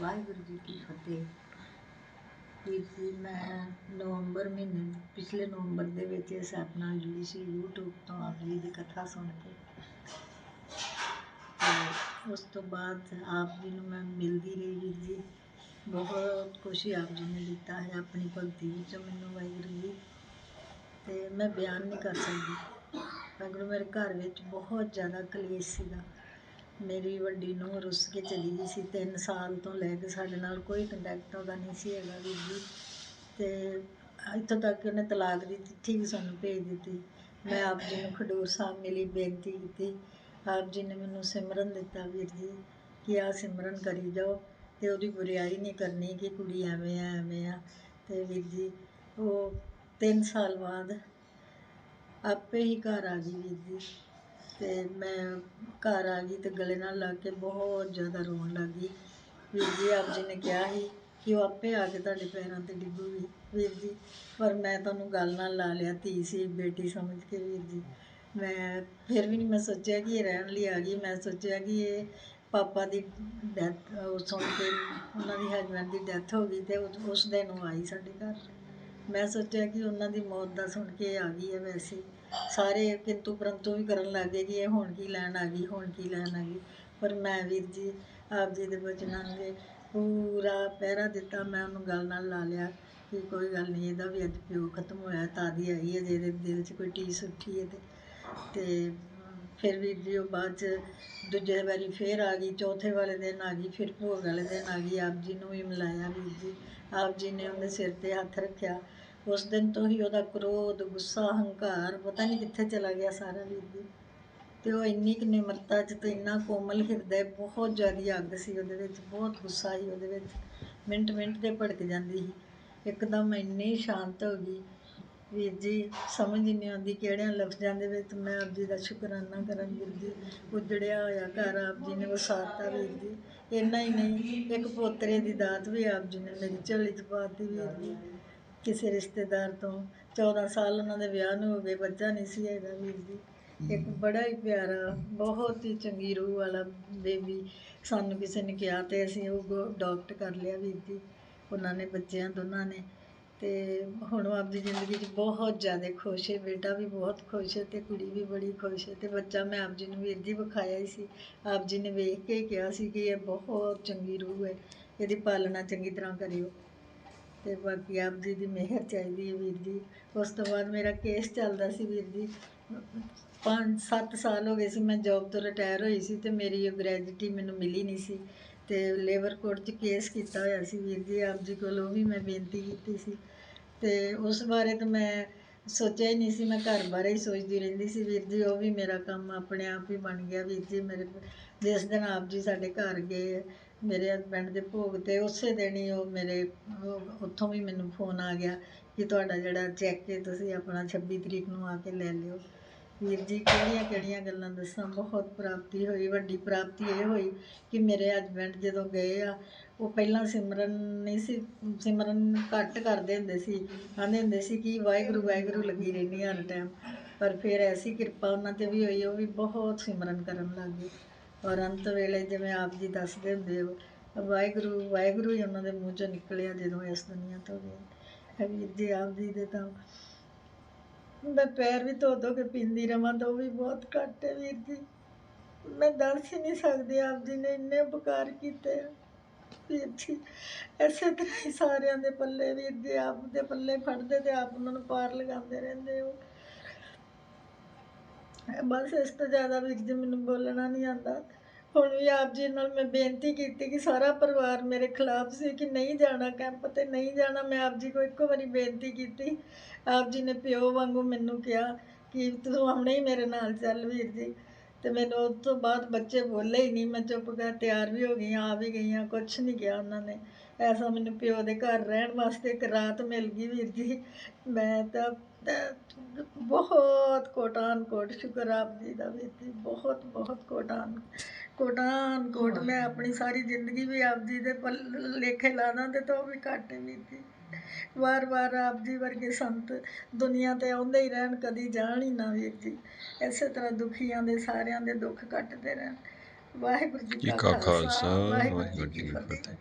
ਵਾਹਿਗੁਰੂ ਜੀ ਕੀ ਫਤਿਹ। ਵੀਰ ਜੀ, ਮੈਂ ਨਵੰਬਰ ਮਹੀਨੇ, ਪਿਛਲੇ ਨਵੰਬਰ ਦੇ ਵਿੱਚ ਇਸ ਐਪ ਨਾਲ ਜੁੜੀ ਸੀ YouTube ਤੋਂ ਆਪ ਜੀ ਦੀ ਕਥਾ ਸੁਣ ਕੇ ਉਸ ਤੋਂ ਬਾਅਦ ਆਪ ਜੀ ਨੂੰ ਮੈਂ ਮਿਲਦੀ ਰਹੀ ਵੀਰ ਜੀ। ਬਹੁਤ ਖੁਸ਼ੀ ਆਪ ਜੀ ਨੇ ਦਿੱਤਾ ਹੈ ਆਪਣੀ ਭਗਤੀ ਵਿੱਚੋਂ ਮੈਨੂੰ ਵਾਹਿਗੁਰੂ ਜੀ। ਤੇ ਮੈਂ ਬਿਆਨ ਨਹੀਂ ਕਰ ਸਕਦੀ। ਵਾਹਿਗੁਰੂ ਮੇਰੇ ਘਰ ਵਿੱਚ ਬਹੁਤ ਜ਼ਿਆਦਾ ਕਲੇਸ਼ ਸੀਗਾ। ਮੇਰੀ ਵੱਡੀ ਨੂੰਹ ਰੁੱਸ ਕੇ ਚਲੀ ਗਈ ਸੀ, ਤਿੰਨ ਸਾਲ ਤੋਂ ਲੈ ਕੇ ਸਾਡੇ ਨਾਲ ਕੋਈ ਕੰਟੈਕਟ ਉਹਦਾ ਨਹੀਂ ਸੀ ਹੈਗਾ ਵੀਰ ਜੀ। ਅਤੇ ਇੱਥੋਂ ਤੱਕ ਕਿ ਉਹਨੇ ਤਲਾਕ ਦੀ ਚਿੱਠੀ ਵੀ ਸਾਨੂੰ ਭੇਜ ਦਿੱਤੀ। ਮੈਂ ਆਪ ਜੀ ਨੂੰ ਖਡੂਰ ਸਾਹਿਬ ਮਿਲੀ ਬੇਨਤੀ ਕੀਤੀ। ਆਪ ਜੀ ਨੇ ਮੈਨੂੰ ਸਿਮਰਨ ਦਿੱਤਾ ਵੀਰ ਜੀ ਕਿ ਆ ਸਿਮਰਨ ਕਰੀ ਜਾਓ ਅਤੇ ਉਹਦੀ ਬੁਰਾਈ ਨਹੀਂ ਕਰਨੀ ਕਿ ਕੁੜੀ ਐਵੇਂ ਆ ਐਵੇਂ ਆ। ਅਤੇ ਵੀਰ ਜੀ, ਉਹ ਤਿੰਨ ਸਾਲ ਬਾਅਦ ਆਪੇ ਹੀ ਘਰ ਆ ਗਈ ਵੀਰ ਜੀ। ਤੇ ਮੈਂ ਘਰ ਆ ਗਈ ਅਤੇ ਗਲੇ ਨਾਲ ਲੱਗ ਕੇ ਬਹੁਤ ਜ਼ਿਆਦਾ ਰੋਣ ਲੱਗ ਗਈ। ਵੀਰ ਜੀ, ਆਪ ਜੀ ਨੇ ਕਿਹਾ ਸੀ ਕਿ ਉਹ ਆਪੇ ਆ ਕੇ ਤੁਹਾਡੇ ਪੈਰਾਂ ਤੇ ਡਿੱਗੂਗੀ। ਵੀਰ ਜੀ, ਪਰ ਮੈਂ ਤੁਹਾਨੂੰ ਗੱਲ ਨਾਲ ਲਾ ਲਿਆ, ਧੀ ਸੀ, ਬੇਟੀ ਸਮਝ ਕੇ ਵੀਰ ਜੀ। ਮੈਂ ਫਿਰ ਵੀ ਨਹੀਂ ਮੈਂ ਸੋਚਿਆ ਕਿ ਇਹ ਰਹਿਣ ਲਈ ਆ ਗਈ। ਮੈਂ ਸੋਚਿਆ ਕਿ ਇਹ ਪਾਪਾ ਦੀ ਡੈਥ, ਉਹ ਸੁਣ ਕੇ ਉਹਨਾਂ ਦੀ ਹਸਬੈਂਡ ਦੀ ਡੈਥ ਹੋ ਗਈ ਅਤੇ ਉਸ- ਉਸ ਦਿਨ ਉਹ ਆਈ ਸਾਡੇ ਘਰ। ਮੈਂ ਸੋਚਿਆ ਕਿ ਉਹਨਾਂ ਦੀ ਮੌਤ ਦਾ ਸੁਣ ਕੇ ਇਹ ਆ ਗਈ ਹੈ ਵੈਸੇ। ਸਾਰੇ ਕਿੰਤੂ ਪਰੰਤੂ ਵੀ ਕਰਨ ਲੱਗ ਗਏ ਕਿ ਇਹ ਹੁਣ ਕੀ ਲੈਣ ਆ ਗਈ, ਹੁਣ ਕੀ ਲੈਣ ਆ ਗਈ। ਪਰ ਮੈਂ ਵੀਰ ਜੀ, ਆਪ ਜੀ ਦੇ ਬਚਨਾਂ ਦੇ ਪੂਰਾ ਪਹਿਰਾ ਦਿੱਤਾ, ਮੈਂ ਉਹਨੂੰ ਗੱਲ ਨਾਲ ਲਾ ਲਿਆ ਕਿ ਕੋਈ ਗੱਲ ਨਹੀਂ, ਇਹਦਾ ਵੀ ਅੱਜ ਪਿਓ ਖਤਮ ਹੋਇਆ ਤਾਂ ਦੀ ਆਈ ਹੈ, ਜਿਹਦੇ ਦਿਲ 'ਚ ਕੋਈ ਟੀਸ ਉੱਠੀ ਹੈ ਤੇ ਤੇ ਫਿਰ ਵੀਰ ਜੀ ਉਹ ਬਾਅਦ 'ਚ ਦੂਜੇ ਵਾਰੀ ਫੇਰ ਆ ਗਈ, ਚੌਥੇ ਵਾਲੇ ਦਿਨ ਆ ਗਈ, ਫਿਰ ਭੋਗ ਵਾਲੇ ਦਿਨ ਆ ਗਈ, ਆਪ ਜੀ ਨੂੰ ਵੀ ਮਿਲਾਇਆ ਵੀਰ ਜੀ। ਆਪ ਜੀ ਨੇ ਉਹਦੇ ਸਿਰ ਤੇ ਹੱਥ ਰੱਖਿਆ। ਉਸ ਦਿਨ ਤੋਂ ਹੀ ਉਹਦਾ ਕ੍ਰੋਧ, ਗੁੱਸਾ, ਹੰਕਾਰ ਪਤਾ ਨਹੀਂ ਕਿੱਥੇ ਚਲਾ ਗਿਆ ਸਾਰਾ ਵੀਰ ਜੀ ਅਤੇ ਉਹ ਇੰਨੀ ਕੁ ਨਿਮਰਤਾ ਚ ਅਤੇ ਇੰਨਾ ਕੋਮਲ ਹਿਰਦੇ ਬਹੁਤ ਜ਼ਿਆਦਾ ਅੱਗ ਸੀ ਉਹਦੇ ਵਿੱਚ, ਬਹੁਤ ਗੁੱਸਾ ਸੀ ਉਹਦੇ ਵਿੱਚ। ਮਿੰਟ ਮਿੰਟ ਤੇ ਭੜਕ ਜਾਂਦੀ ਸੀ। ਇੱਕਦਮ ਇੰਨੀ ਸ਼ਾਂਤ ਹੋ ਗਈ। ਵੀਰ ਜੀ, ਸਮਝ ਹੀ ਨਹੀਂ ਆਉਂਦੀ ਕਿਹੜਿਆਂ ਲਫ਼ਜ਼ਾਂ ਦੇ ਵਿੱਚ ਮੈਂ ਆਪ ਜੀ ਦਾ ਸ਼ੁਕਰਾਨਾ ਕਰਾਂ ਵੀਰ ਜੀ। ਉਜੜਿਆ ਹੋਇਆ ਘਰ ਆਪ ਜੀ ਨੇ ਵਸਾਤਾ ਵੀਰ ਜੀ। ਇੰਨਾ ਹੀ ਨਹੀਂ, ਇੱਕ ਪੋਤਰੇ ਦੀ ਦਾਤ ਵੀ ਆਪ ਜੀ ਨੇ ਮੇਰੀ ਝੋਲੀ 'ਚ ਪਾਤੀ ਵੀਰ ਜੀ। ਕਿਸੇ ਰਿਸ਼ਤੇਦਾਰ ਤੋਂ। 14 ਸਾਲ ਉਹਨਾਂ ਦੇ ਵਿਆਹ ਨੂੰ ਹੋ ਗਏ ਬੱਚਾ ਨਹੀਂ ਸੀ ਹੈਗਾ ਵੀਰ ਜੀ। ਇੱਕ ਬੜਾ ਹੀ ਪਿਆਰਾ ਬਹੁਤ ਹੀ ਚੰਗੀ ਰੂਹ ਵਾਲਾ ਬੇਬੀ ਸਾਨੂੰ ਕਿਸੇ ਨੇ ਕਿਹਾ ਤੇ ਅਸੀਂ ਉਹ ਅਡਾਪਟ ਕਰ ਲਿਆ ਵੀਰ ਜੀ ਉਹਨਾਂ ਨੇ ਬੱਚਿਆਂ ਦੋਨਾਂ ਨੇ। ਤੇ ਹੁਣ ਉਹ ਆਪਦੀ ਜ਼ਿੰਦਗੀ 'ਚ ਬਹੁਤ ਜ਼ਿਆਦਾ ਖੁਸ਼ ਹੈ ਬੇਟਾ ਵੀ ਬਹੁਤ ਖੁਸ਼ ਹੈ ਤੇ ਕੁੜੀ ਵੀ ਬੜੀ ਖੁਸ਼ ਹੈ ਤੇ ਬੱਚਾ ਮੈਂ ਆਪ ਜੀ ਨੂੰ ਵੀਰ ਜੀ ਵਿਖਾਇਆ ਹੀ ਸੀ। ਆਪ ਜੀ ਨੇ ਵੇਖ ਕੇ ਕਿਹਾ ਸੀ ਕਿ ਇਹ ਬਹੁਤ ਚੰਗੀ ਰੂਹ ਹੈ ਇਹਦੀ ਪਾਲਣਾ ਚੰਗੀ ਤਰ੍ਹਾਂ ਕਰਿਓ। ਅਤੇ ਬਾਕੀ ਆਪ ਜੀ ਦੀ ਮਿਹਰ ਚਾਹੀਦੀ ਹੈ ਵੀਰ ਜੀ। ਉਸ ਤੋਂ ਬਾਅਦ ਮੇਰਾ ਕੇਸ ਚੱਲਦਾ ਸੀ ਵੀਰ ਜੀ। ਪੰਜ, ਸੱਤ ਸਾਲ ਹੋ ਗਏ ਸੀ ਮੈਂ ਜੋਬ ਤੋਂ ਰਿਟਾਇਰ ਹੋਈ ਸੀ ਅਤੇ ਮੇਰੀ ਉਹ ਗ੍ਰੈਜੂਟੀ ਮੈਨੂੰ ਮਿਲੀ ਨਹੀਂ ਸੀ। ਅਤੇ ਲੇਬਰ ਕੋਰਟ 'ਚ ਕੇਸ ਕੀਤਾ ਹੋਇਆ ਸੀ ਵੀਰ ਜੀ, ਆਪ ਜੀ ਕੋਲ ਉਹ ਵੀ ਮੈਂ ਬੇਨਤੀ ਕੀਤੀ ਸੀ। ਅਤੇ ਉਸ ਬਾਰੇ ਤਾਂ ਮੈਂ ਸੋਚਿਆ ਹੀ ਨਹੀਂ ਸੀ, ਮੈਂ ਘਰ ਬਾਰੇ ਹੀ ਸੋਚਦੀ ਰਹਿੰਦੀ ਸੀ ਵੀਰ ਜੀ। ਉਹ ਵੀ ਮੇਰਾ ਕੰਮ ਆਪਣੇ ਆਪ ਹੀ ਬਣ ਗਿਆ ਵੀਰ ਜੀ। ਮੇਰੇ ਜਿਸ ਦਿਨ ਆਪ ਜੀ ਸਾਡੇ ਘਰ ਗਏ ਮੇਰੇ ਹਸਬੈਂਡ ਦੇ ਭੋਗ ਤੇ ਉਸੇ ਦਿਨ ਹੀ ਉਹ ਮੇਰੇ ਉੱਥੋਂ ਵੀ ਮੈਨੂੰ ਫੋਨ ਆ ਗਿਆ ਕਿ ਤੁਹਾਡਾ ਜਿਹੜਾ ਚੈੱਕ ਹੈ ਤੁਸੀਂ ਆਪਣਾ 26 ਤਰੀਕ ਨੂੰ ਆ ਕੇ ਲੈ ਲਿਓ। ਵੀਰ ਜੀ, ਕਿਹੜੀਆਂ ਕਿਹੜੀਆਂ ਗੱਲਾਂ ਦੱਸਾਂ? ਬਹੁਤ ਪ੍ਰਾਪਤੀ ਹੋਈ, ਵੱਡੀ ਪ੍ਰਾਪਤੀ ਇਹ ਹੋਈ ਕਿ ਮੇਰੇ ਹਸਬੈਂਡ ਜਦੋਂ ਗਏ ਆ, ਉਹ ਪਹਿਲਾਂ ਸਿਮਰਨ ਨਹੀਂ ਸੀ, ਸਿਮਰਨ ਘੱਟ ਕਰਦੇ ਹੁੰਦੇ ਸੀ, ਕਹਿੰਦੇ ਹੁੰਦੇ ਸੀ ਕਿ ਵਾਹਿਗੁਰੂ ਵਾਹਿਗੁਰੂ ਲੱਗੀ ਰਹਿੰਦੀ ਹਰ ਟਾਈਮ ਪਰ ਫਿਰ ਐਸੀ ਕਿਰਪਾ ਉਹਨਾਂ ਤੇ ਵੀ ਹੋਈ, ਉਹ ਵੀ ਬਹੁਤ ਸਿਮਰਨ ਕਰਨ ਲੱਗ ਗਏ। ਔਰ ਅੰਤ ਵੇਲੇ ਜਿਵੇਂ ਆਪ ਜੀ ਦੱਸਦੇ ਹੁੰਦੇ ਹੋ ਵਾਹਿਗੁਰੂ ਵਾਹਿਗੁਰੂ ਹੀ ਉਹਨਾਂ ਦੇ ਮੂੰਹ ਚੋਂ ਨਿਕਲਿਆ ਜਦੋਂ ਇਸ ਦੁਨੀਆ ਤੋਂ ਗਏ ਹੈ ਵੀਰ ਜੀ ਆਪ ਜੀ ਦੇ ਤਾਂ ਮੈਂ ਪੈਰ ਵੀ ਧੋ ਧੋ ਕੇ ਪੀਂਦੀ ਰਵਾਂ ਤਾਂ ਉਹ ਵੀ ਬਹੁਤ ਘੱਟ ਹੈ ਵੀਰ ਜੀ। ਮੈਂ ਦੱਸ ਹੀ ਨਹੀਂ ਸਕਦੀ ਆਪ ਜੀ ਨੇ ਇੰਨੇ ਉਪਕਾਰ ਕੀਤੇ ਆ। ਵੀਰ ਜੀ ਐਸੇ ਤਰ੍ਹਾਂ ਹੀ ਸਾਰਿਆਂ ਦੇ ਪੱਲੇ ਵੀਰ ਜੀ, ਆਪ ਦੇ ਪੱਲੇ ਫੜਦੇ ਤੇ ਆਪ ਉਹਨਾਂ ਨੂੰ ਪਾਰ ਲਗਾਉਂਦੇ ਰਹਿੰਦੇ ਹੋ ਬਸ ਇਸ ਤੋਂ ਜ਼ਿਆਦਾ ਵੀਰ ਜੀ ਮੈਨੂੰ ਬੋਲਣਾ ਨਹੀਂ ਆਉਂਦਾ। ਹੁਣ ਵੀ ਆਪ ਜੀ ਨਾਲ ਮੈਂ ਬੇਨਤੀ ਕੀਤੀ ਕਿ ਸਾਰਾ ਪਰਿਵਾਰ ਮੇਰੇ ਖਿਲਾਫ ਸੀ ਕਿ ਨਹੀਂ ਜਾਣਾ ਕੈਂਪ ਤੇ ਨਹੀਂ ਜਾਣਾ, ਮੈਂ ਆਪ ਜੀ ਕੋ ਇੱਕੋ ਵਾਰੀ ਬੇਨਤੀ ਕੀਤੀ। ਆਪ ਜੀ ਨੇ ਪਿਓ ਵਾਂਗੂ ਮੈਨੂੰ ਕਿਹਾ ਕਿ ਤੂੰ ਹੁਣੇ ਹੀ ਮੇਰੇ ਨਾਲ ਚੱਲ ਵੀਰ ਜੀ। ਤੇ ਮੈਨੂੰ ਉਸ ਤੋਂ ਬਾਅਦ ਬੱਚੇ ਬੋਲੇ ਹੀ ਨਹੀਂ, ਮੈਂ ਚੁੱਪ ਕਰ ਤਿਆਰ ਵੀ ਹੋ ਗਈਆਂ ਆ ਵੀ ਗਈਆਂ, ਕੁਛ ਨਹੀਂ ਕਿਹਾ ਉਹਨਾਂ ਨੇ। ਐਸਾ ਮੈਨੂੰ ਪਿਓ ਦੇ ਘਰ ਰਹਿਣ ਵਾਸਤੇ ਇੱਕ ਰਾਤ ਮਿਲ ਗਈ ਵੀਰ ਜੀ। ਮੈਂ ਤਾਂ ਬਹੁਤ ਕੋਟਾਨ ਕੋਟ ਸ਼ੁਕਰ ਆਪ ਜੀ ਦਾ ਵੀਰ ਜੀ ਬਹੁਤ ਬਹੁਤ ਕੋਟਾਨ। ਕੋਟਾਨ ਕੋਟ ਮੈਂ ਆਪਣੀ ਸਾਰੀ ਜ਼ਿੰਦਗੀ ਵੀ ਆਪ ਜੀ ਦੇ ਲੇਖੇ ਲਾਣਾ ਤੇ ਤੋਂ ਵੀ ਘੱਟ ਵੀਰ ਜੀ ਵਾਰ ਵਾਰ ਆਪ ਜੀ ਵਰਗੇ ਸੰਤ ਦੁਨੀਆ ਤੇ ਆਉਂਦੇ ਹੀ ਰਹਿਣ ਕਦੀ ਜਾਣ ਹੀ ਨਾ ਵੀਰ ਜੀ। ਇਸੇ ਤਰ੍ਹਾਂ ਦੁਖੀਆਂ ਦੇ ਸਾਰਿਆਂ ਦੇ ਦੁੱਖ ਕੱਟਦੇ ਰਹਿਣ। ਵਾਹਿਗੁਰੂ ਜੀ ਕਾ ਖਾਲਸਾ ਵਾਹਿਗੁਰੂ ਜੀ ਕੀ ਫਤਿਹ।